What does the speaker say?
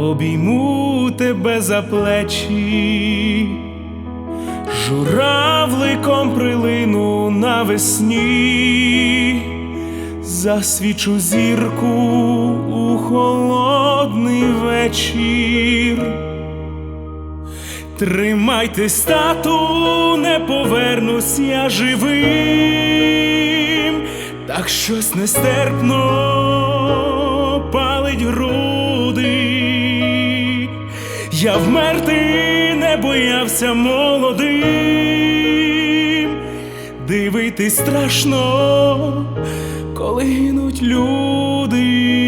обійму тебе за плечі, журавликом прилину навесні, засвічу зірку у холодний вечір. Тримайтесь, тату, не повернусь я живим, так щось нестерпно Я вмерти не боявся молодим, дивитись страшно, коли гинуть люди.